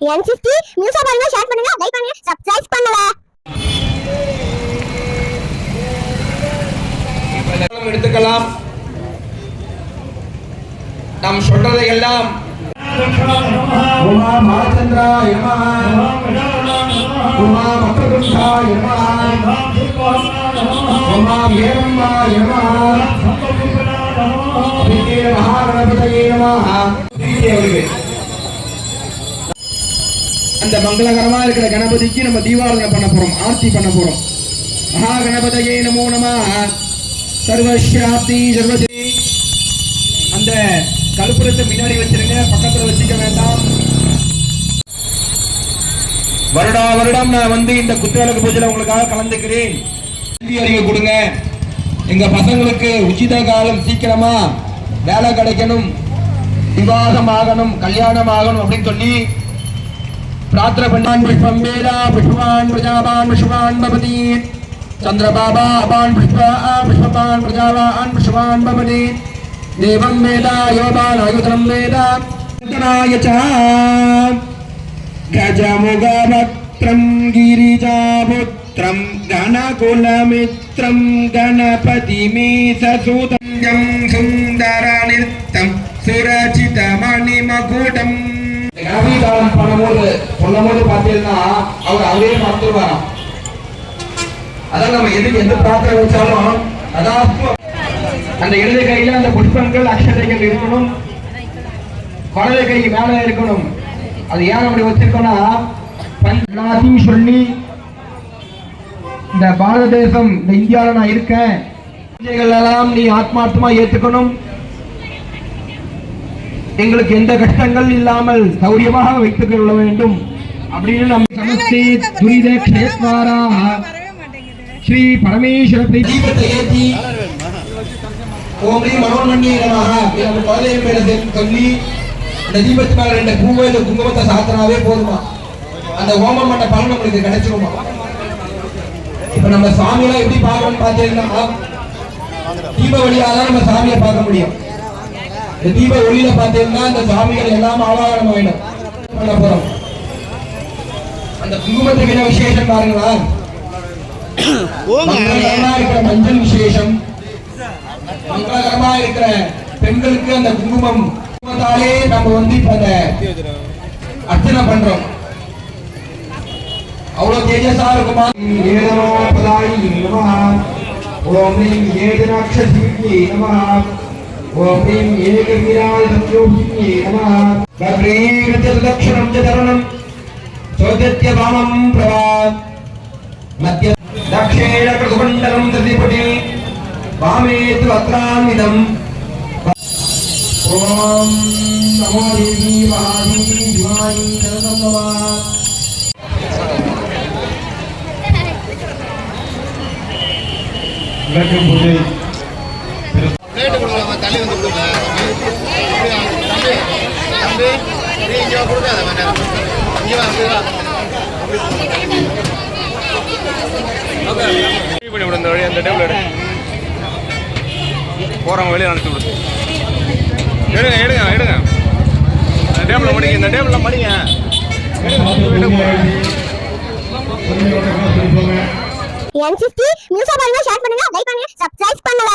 என் sixty நியூஸா பாருங்க share பண்ணுங்க like பண்ணுங்க சப்ஸ்கிரைப் பண்ணல எல்லாம் எடுத்துக்கலாம். நாம் சொல்றதை எல்லாம். உமா பாலச்சந்திராய நமः உமா மக்களுக்காய நமः உமா ஏரம்பாய நமः அபிநய அந்த மங்களகரமா இருக்கிற கணபதிக்கு நம்ம தீபாவளி பண்ண போறோம் ஆர்த்தி பண்ண போறோம். மகா கணபதையே நமோ நம. சர்வசாப்தி சர்வசி அந்த கருப்புரத்தை முன்னாடி வச்சிருங்க பக்கத்துல வச்சுக்க வேண்டாம். வருடா வருடம் நான் வந்து இந்த குத்துவிளக்கு பூஜையில உங்களுக்காக கலந்துக்கிறேன். கல்வி அறிவு கொடுங்க. எங்க பசங்களுக்கு உச்சித காலம் சீக்கிரமா வேலை கிடைக்கணும். விவாகம் ஆகணும் கல்யாணம் ஆகணும் அப்படின்னு சொல்லி రాత్రపండాన్ పుష్పం వేద పుష్పాన్ ప్రజాపాన్ పుష్పాన్ భవతి చంద్రబాబా అపాన్ పుష్ప పుష్పపాన్ ప్రజావాన్ పుష్పాన్ భవతి దేవం వేద యోపానాయుధనం వేద శంకరాయ గజముగవక్త్రం గిరిజాపుత్రం గణకులమిత్రం గణపతిమీ సూతం సుందర నృత్తం సురచితమణిమకుటం గణపీతాం పడమూడు கணவீகாரம் சொல்லும்போது பார்த்தீங்கன்னா அவர் அவரே மறந்துடுவாராம். அதான் நம்ம எதுக்கு எந்த பிரார்த்தனை வச்சாலும் அதான் அந்த இடது கையில அந்த புஷ்பங்கள் அக்ஷதைகள் இருக்கணும். வலது கை மேல இருக்கணும். அது ஏன் அப்படி வச்சிருக்கோம்னா பஞ்ச- எல்லாத்தையும் சொல்லி இந்த பாரத தேசம் இந்த இந்தியாவில் நான் இருக்கேன். எல்லாம் நீ ஆத்மார்த்தமா ஏற்றுக்கணும் எங்களுக்கு எந்த கஷ்டங்கள் இல்லாமல் சௌரியமாக வைத்துக் கொள்ள வேண்டும். அப்படின்னு நம்ம சமஸ்தே துரித க்ஷேத்வாரா. ஸ்ரீ பரமேஸ்வர பிரீ- தீபத்தை ஏற்றி ஓம் ஸ்ரீ மனோன்மணி நமஹ நம்ம குலதெய்வ பேரை சொல்லி இந்த தீபத்து மேல ரெண்டு பூவை இந்த குங்குமத்தை சாத்தினாவே போதுமா? அந்த ஹோமம் பண்ண பலன் நம்மளுக்கு கிடைச்சிருமா? இப்ப நம்ம சாமியெல்லாம் எப்படி பார்க்கணும்னு பார்த்தீங்கன்னா தீப வழியாக தான் நம்ம சாமியை பார்க்க முடியும். இந்த தீப ஒளியில பார்த்தீங்கன்னா இந்த சாமிகள் எல்லாம் ஆவாகனம் ஆயிடும் பண்ண போறோம்? அந்த குங்குமத்துக்கு என்ன விசேஷம் பாருங்களா. மங்களகரமா இருக்கிற மஞ்சள் விசேஷம். மங்களகரமா இருக்கிற பெண்களுக்கு அந்த குங்குமம். குங்குமத்தாலே நம்ம வந்து இப்ப அந்த அர்ச்சனை பண்றோம். அவ்வளவு தேஜஸா இருக்குமா? ஏதனோ பதாயி நமஹ. ஓம் ஹ்ரீம் ஏதனாட்சசீர்யே நமஹ. ஓம் ஹ்ரீம் ஏகவீராய சத்யோகியே நமஹ. கப்ரீகச்சதக்ஷரம் ச தருணம் சோதத்ய வாமம் பிரவா மத்திய தக்ஷேண கிருதுமண்டலம் திருதிபுடி வாமே து ஓம் நமோ தேவி மகாதேவி திவாயி ஜனதம்பவா விளக்கம் பூஜை பிளேட்டு கொடுக்கலாமா தள்ளி வந்து கொடுங்க தம்பி தம்பி நீ இங்கே கொடுக்காத வேண்டாம் இங்கே பண்ணி விடு இந்த வழி அந்த டேபிள் எடு போகிறவங்க வெளியே அனுப்பிச்சு விடு எடுங்க எடுங்க எடுங்க இந்த டேபிளில் மடிங்க இந்த டேபிளில் மடிங்க என் சிஸ்டி நியூஸ் பாருங்க ஷேர் பண்ணுங்க லைக் பண்ணுங்க. சப்ஸ்கிரைப் பண்ணல